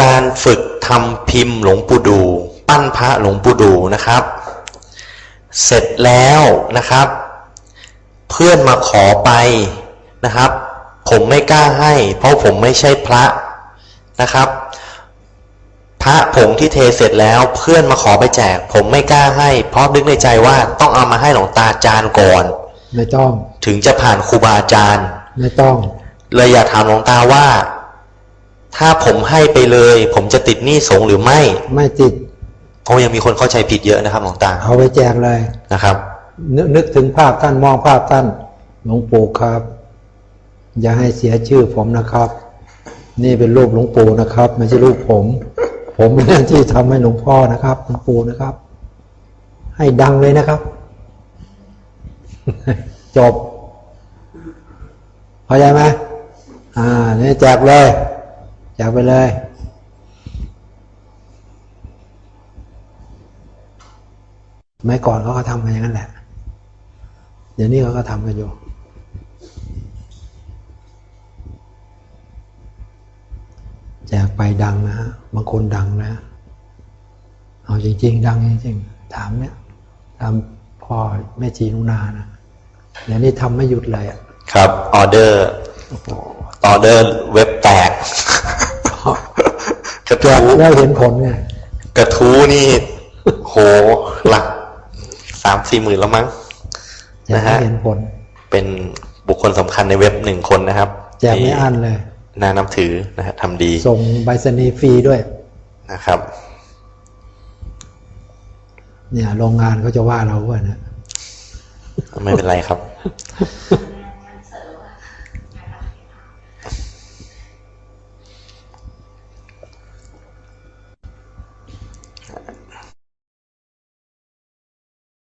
การฝึกทำพิมพ์หลวงปู่ดู ปั้นพระหลวงปู่ดูนะครับ เสร็จแล้วนะครับ เพื่อนมาขอไปนะครับ ผมไม่กล้าให้ เพราะผมไม่ใช่พระนะครับ พระผงที่เทเสร็จแล้วเพื่อนมาขอไปแจก ผมไม่กล้าให้ เพราะนึกในใจว่าต้องเอามาให้หลวงตาจารย์ก่อน ไม่ต้อง ถึงจะผ่านครูบาอาจารย์ ไม่ต้องเลยอยากถามหลวงตาว่า ถ้าผมให้ไปเลย ผมจะติดหนี้สงฆ์หรือไม่ ไม่ติดเพราะยังมีคนเข้าใจผิดเยอะนะครับหลวงตาเอาไปแจกเลยนะครับนกนึกถึงภาพท่านมองภาพท่านหลวงปู่ครับ อย่าให้เสียชื่อผมนะครับ นี่เป็นรูปหลวงปู่นะครับไม่ใช่รูปผม ผมเป็นหน้าที่ทำให้หลวงพ่อนะครับหลวงปู่นะครับ ให้ดังเลยนะครับ จบเข้าใจไหมอ่านี่แจกเลยแจกไปเลยสมัยก่อนเขาก็ทำกันอย่างนั้นแหละ เดี๋ยวนี้เขาก็ทำกันอยู่ แจกไปดังนะฮะ บางคนดังนะ เอาจริง ๆ ดังจริงๆ ถามเนี่ยทำพ่อแม่จีนุนานะเดี๋ยวนี้ทำไม่หยุดเลยอะครับ ออเดอร์ออเดอร์เว็บแตก กระแจทู้กแล้วเห็นผลไงกระทู้นี่โหหลักสามสี่หมื่นแล้วมั้งแจกนะให้ฮะเห็นผล เป็นบุคคลสำคัญในเว็บหนึ่งคนนะครับแจกไม่อั้นเลยที่น่านับถือนะฮะทำดี ส่งใบสนีย์ฟรีด้วยนะครับ เนี่ยโรงงานเขาจะว่าเราว่านะ ไม่เป็นไรครับ